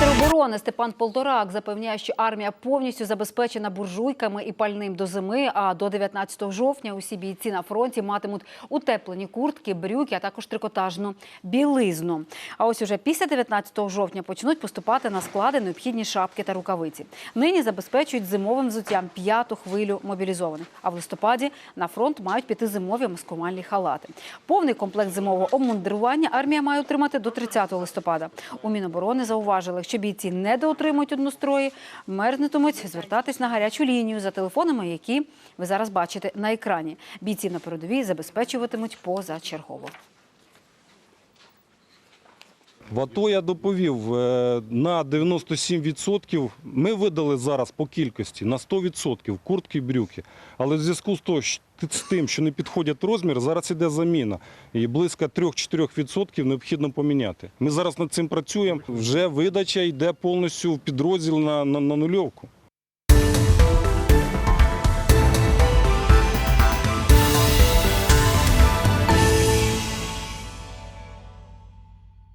Міноборони Степан Полторак запевняє, що армія повністю забезпечена буржуйками і пальним до зими. А до 19 жовтня усі бійці на фронті матимуть утеплені куртки, брюки, а також трикотажну білизну. А ось уже після 19 жовтня почнуть поступати на склади необхідні шапки та рукавиці. Нині забезпечують зимовим взуттям п'яту хвилю мобілізованих. А в листопаді на фронт мають піти зимові маскувальні халати. Повний комплект зимового обмундирування армія має отримати до 30 листопада. У Міноборони зауважили, якщо бійці недоотримують однострої, мерзнутимуть звертатись на гарячу лінію за телефонами, які ви зараз бачите на екрані. Бійці на передовій забезпечуватимуть позачергово. В АТО я доповів е, на 97% ми видали зараз по кількості на 100% куртки і брюки. Але в зв'язку з тим, що не підходять розмір, зараз іде заміна. І близько 3-4% необхідно поміняти. Ми зараз над цим працюємо. Вже видача йде повністю в підрозділ на, на, на нульовку.